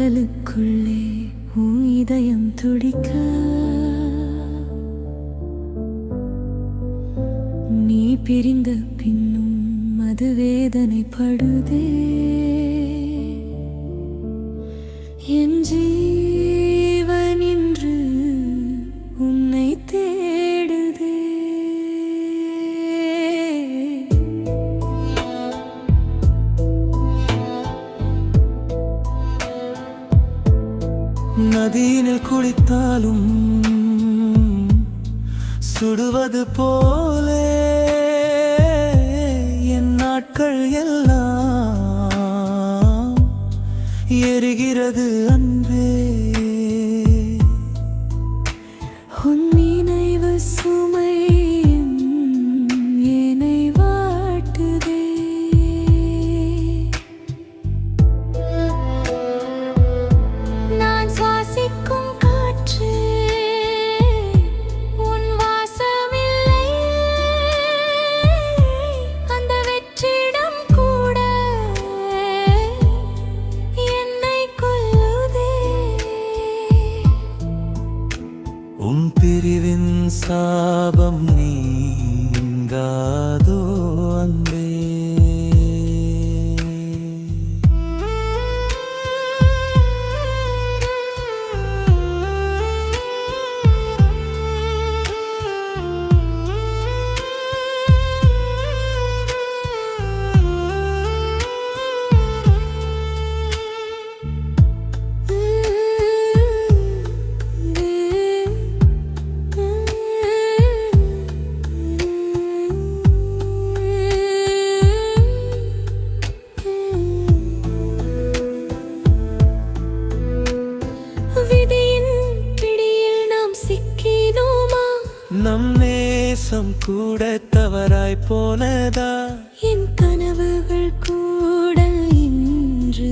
உடலுக்குள்ளே உன் இதயம் துடிக்க. நீ பிரிந்த பின்னும் அது வேதனைப்படுதே. என் ஜீ நதியினில் குளித்தாலும் சுடுவது போலே என் நாட்கள் எல்லாம் எரிகிறது அன்பே. பிரிவின் சாபம் நீங்காதோ அன்பே. நம் நேசம் கூட தவறாய் போனதா? என் கனவுகள் கூட இன்று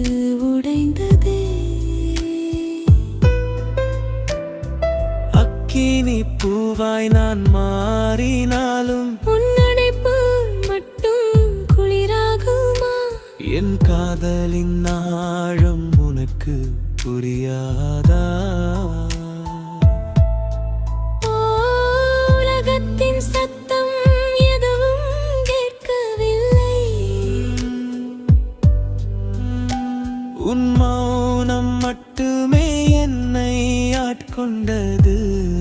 உடைந்ததே. அக்கினி பூவாய் நான் மாறினாலும் உன் அணைப்பு மட்டும் குளிராகுமா? என் காதலின் ஆழம் உனக்கு புரியாதா? உன் மௌனம் மட்டுமே என்னை ஆட்கொண்டது.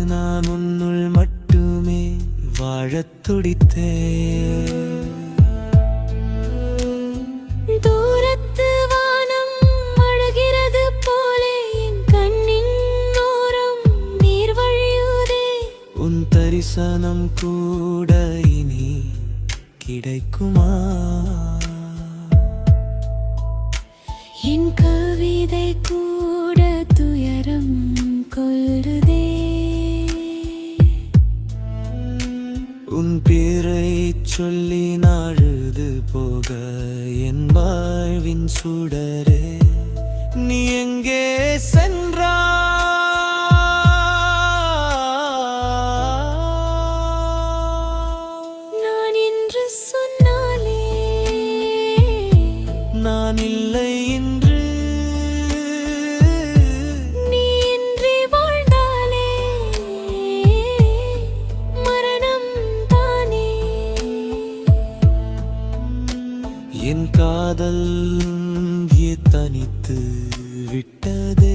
நான் உன்னுள் மட்டுமே வாழத் துடித்தேன். தூரத்து வானம் அழுகிறது போலே என் கண்ணின் ஓரம் நீர் வழியுதே. உன் தரிசனம் கூட இனி கிடைக்குமா? உன் பேரை சொல்லி நாழுது போக என் வாழ்வின் சுடரே. நீ எங்கே இங்கே தனித்து விட்டதே.